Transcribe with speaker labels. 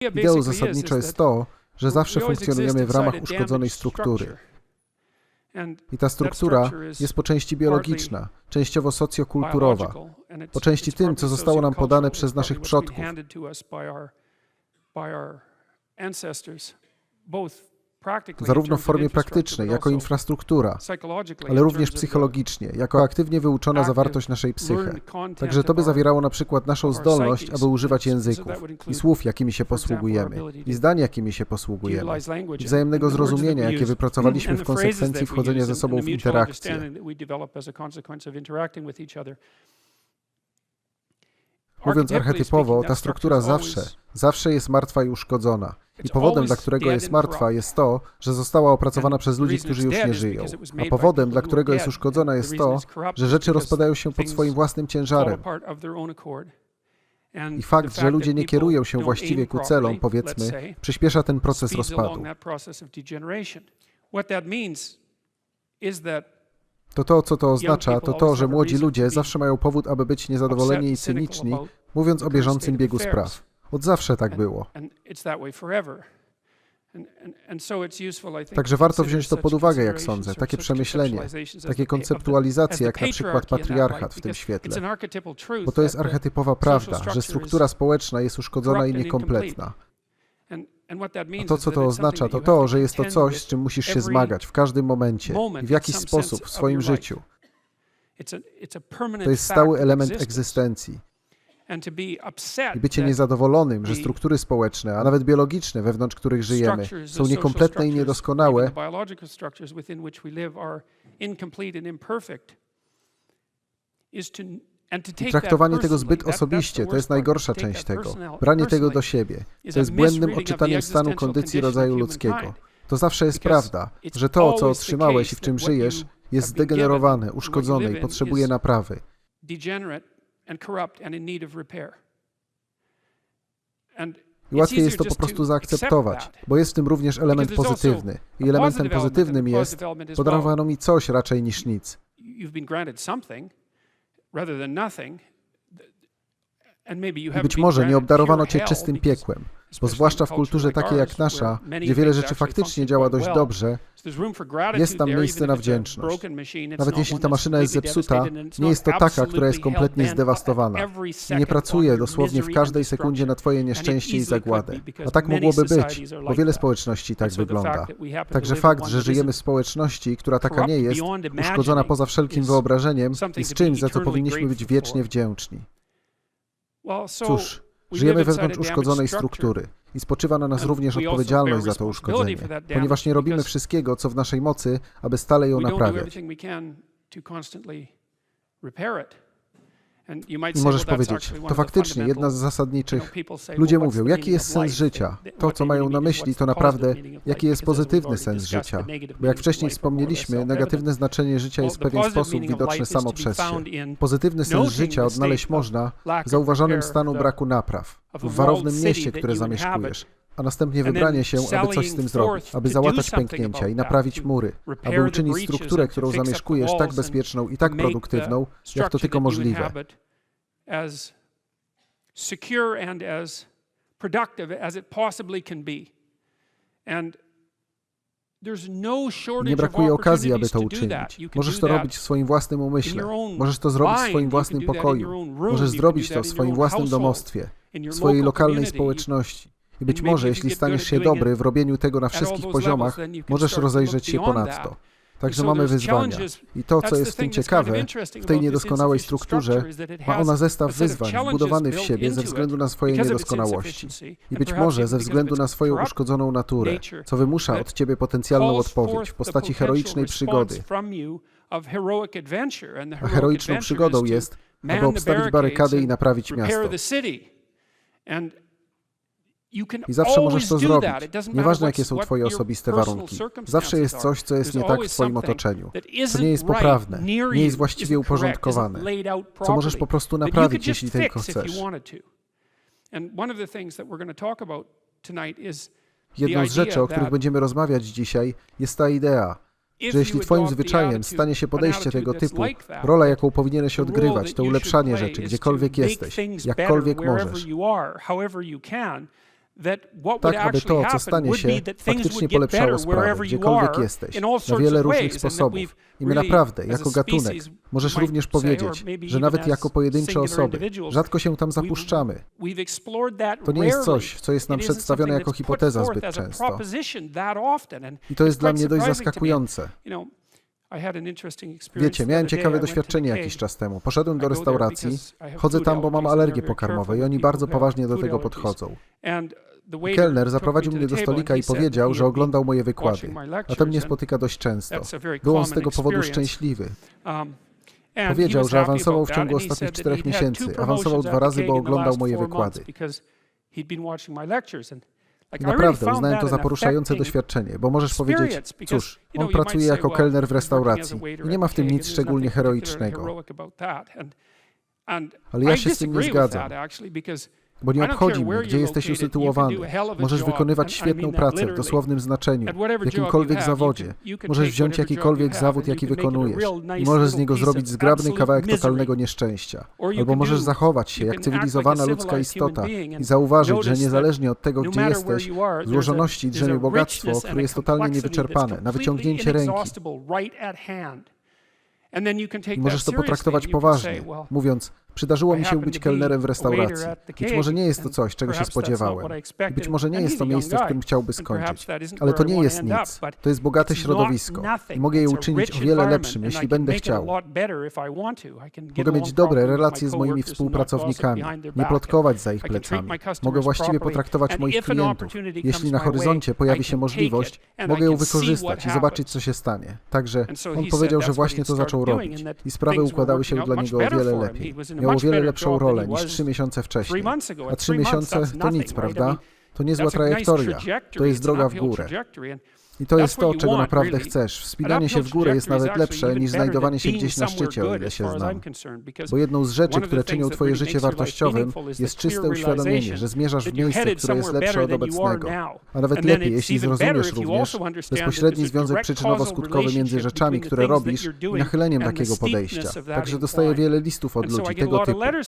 Speaker 1: Ideą zasadniczo jest to, że zawsze funkcjonujemy w ramach uszkodzonej struktury. I ta struktura jest po części biologiczna, częściowo socjokulturowa, po części tym, co zostało nam podane przez naszych przodków. Zarówno w formie praktycznej, jako infrastruktura, ale również psychologicznie, jako aktywnie wyuczona zawartość naszej psyche. Także to by zawierało na przykład naszą zdolność, aby używać języków i słów, jakimi się posługujemy, i zdań, jakimi się posługujemy, i wzajemnego zrozumienia, jakie wypracowaliśmy w konsekwencji wchodzenia ze sobą w interakcję. Mówiąc archetypowo, ta struktura zawsze, zawsze jest martwa i uszkodzona. I powodem, dla którego jest martwa, jest to, że została opracowana przez ludzi, którzy już nie żyją. A powodem, dla którego jest uszkodzona, jest to, że rzeczy rozpadają się pod swoim własnym ciężarem. I fakt, że ludzie nie kierują się właściwie ku celom, powiedzmy, przyspiesza ten proces rozpadu. To to, co to oznacza, to to, że młodzi ludzie zawsze mają powód, aby być niezadowoleni i cyniczni, mówiąc o bieżącym biegu spraw. Od zawsze tak było. Także warto wziąć to pod uwagę, jak sądzę, takie przemyślenie, takie konceptualizacje, jak na przykład patriarchat w tym świetle. Bo to jest archetypowa prawda, że struktura społeczna jest uszkodzona i niekompletna. A to, co to oznacza, to to, że jest to coś, z czym musisz się zmagać w każdym momencie i w jakiś sposób w swoim życiu. To jest stały element egzystencji. I bycie niezadowolonym, że struktury społeczne, a nawet biologiczne, wewnątrz których żyjemy, są niekompletne i niedoskonałe, i traktowanie tego zbyt osobiście to jest najgorsza część tego. Branie tego do siebie, co jest błędnym odczytaniem stanu kondycji rodzaju ludzkiego. To zawsze jest prawda, że to, co otrzymałeś i w czym żyjesz, jest zdegenerowane, uszkodzone i potrzebuje naprawy. I łatwiej jest to po prostu zaakceptować, bo jest w tym również element pozytywny. I elementem pozytywnym jest, podarowano mi coś raczej niż nic. I być może nie obdarowano cię czystym piekłem, bo zwłaszcza w kulturze takiej jak nasza, gdzie wiele rzeczy faktycznie działa dość dobrze, jest tam miejsce na wdzięczność. Nawet jeśli ta maszyna jest zepsuta, nie jest to taka, która jest kompletnie zdewastowana. I nie pracuje dosłownie w każdej sekundzie na Twoje nieszczęście i zagładę. A tak mogłoby być, bo wiele społeczności tak wygląda. Także fakt, że żyjemy w społeczności, która taka nie jest, uszkodzona poza wszelkim wyobrażeniem, jest czymś, za co powinniśmy być wiecznie wdzięczni. Cóż, żyjemy wewnątrz uszkodzonej struktury i spoczywa na nas również odpowiedzialność za to uszkodzenie, ponieważ nie robimy wszystkiego, co w naszej mocy, aby stale ją naprawiać. Możesz powiedzieć, to faktycznie jedna z zasadniczych. Ludzie mówią, jaki jest sens życia? To, co mają na myśli, to naprawdę, jaki jest pozytywny sens życia. Bo jak wcześniej wspomnieliśmy, negatywne znaczenie życia jest w pewien sposób widoczne samo przez się. Pozytywny sens życia odnaleźć można w zauważonym stanu braku napraw, w warownym mieście, które zamieszkujesz, a następnie wybranie się, aby coś z tym zrobić, aby załatać pęknięcia i naprawić mury, aby uczynić strukturę, którą zamieszkujesz, tak bezpieczną i tak produktywną, jak to tylko możliwe. Nie brakuje okazji, aby to uczynić. Możesz to robić w swoim własnym umyśle. Możesz to zrobić w swoim własnym pokoju. Możesz zrobić to w swoim własnym domostwie, w swojej lokalnej społeczności. I być może, jeśli staniesz się dobry w robieniu tego na wszystkich poziomach, możesz rozejrzeć się ponadto. Także mamy wyzwania. I to, co jest w tym ciekawe, w tej niedoskonałej strukturze, ma ona zestaw wyzwań wbudowany w siebie ze względu na swoje niedoskonałości. I być może ze względu na swoją uszkodzoną naturę, co wymusza od ciebie potencjalną odpowiedź w postaci heroicznej przygody. A heroiczną przygodą jest, aby obstawić barykady i naprawić miasto. I zawsze możesz to zrobić. Nieważne, jakie są Twoje osobiste warunki. Zawsze jest coś, co jest nie tak w Twoim otoczeniu, co nie jest poprawne, nie jest właściwie uporządkowane, co możesz po prostu naprawić, jeśli tylko chcesz. Jedną z rzeczy, o których będziemy rozmawiać dzisiaj, jest ta idea, że jeśli Twoim zwyczajem stanie się podejście tego typu, rola, jaką powinieneś odgrywać, to ulepszanie rzeczy, gdziekolwiek jesteś, jakkolwiek możesz, tak aby to, co stanie się, faktycznie polepszało sprawę, gdziekolwiek jesteś, na wiele różnych sposobów. I my naprawdę, jako gatunek, możesz również powiedzieć, że nawet jako pojedyncze osoby, rzadko się tam zapuszczamy. To nie jest coś, co jest nam przedstawione jako hipoteza zbyt często. I to jest dla mnie dość zaskakujące. Wiecie, miałem ciekawe doświadczenie jakiś czas temu. Poszedłem do restauracji, chodzę tam, bo mam alergie pokarmowe i oni bardzo poważnie do tego podchodzą. Kelner zaprowadził mnie do stolika i powiedział, że oglądał moje wykłady. A to mnie spotyka dość często. Był on z tego powodu szczęśliwy. Powiedział, że awansował w ciągu ostatnich czterech miesięcy. Awansował dwa razy, bo oglądał moje wykłady. Naprawdę uznałem to za poruszające doświadczenie, bo możesz powiedzieć, cóż, on pracuje jako kelner w restauracji i nie ma w tym nic szczególnie heroicznego. Ale ja się z tym nie zgadzam. Bo nie obchodzi mnie, gdzie jesteś usytuowany. Możesz wykonywać świetną pracę w dosłownym znaczeniu, w jakimkolwiek zawodzie. Możesz wziąć jakikolwiek zawód, jaki wykonujesz i możesz z niego zrobić zgrabny kawałek totalnego nieszczęścia. Albo możesz zachować się jak cywilizowana ludzka istota i zauważyć, że niezależnie od tego, gdzie jesteś, złożoności drzemie bogactwo, które jest totalnie niewyczerpane, na wyciągnięcie ręki. I możesz to potraktować poważnie, mówiąc, Przydarzyło mi się być kelnerem w restauracji. Być może nie jest to coś, czego się spodziewałem. Być może nie jest to miejsce, w którym chciałby skończyć. Ale to nie jest nic. To jest bogate środowisko. I mogę je uczynić o wiele lepszym, jeśli będę chciał. Mogę mieć dobre relacje z moimi współpracownikami, nie plotkować za ich plecami. Mogę właściwie potraktować moich klientów. Jeśli na horyzoncie pojawi się możliwość, mogę ją wykorzystać i zobaczyć, co się stanie. Także on powiedział, że właśnie to zaczął robić. I sprawy układały się dla niego o wiele lepiej. Miał o wiele lepszą rolę niż trzy miesiące wcześniej. A trzy miesiące to nic, prawda? To niezła trajektoria. To jest droga w górę. I to jest to, czego naprawdę chcesz. Wspinanie się w górę jest nawet lepsze niż znajdowanie się gdzieś na szczycie, o ile się znam. Bo jedną z rzeczy, które czynią Twoje życie wartościowym, jest czyste uświadomienie, że zmierzasz w miejsce, które jest lepsze od obecnego. A nawet lepiej, jeśli zrozumiesz również bezpośredni związek przyczynowo-skutkowy między rzeczami, które robisz i nachyleniem takiego podejścia. Także dostaję wiele listów od ludzi tego typu.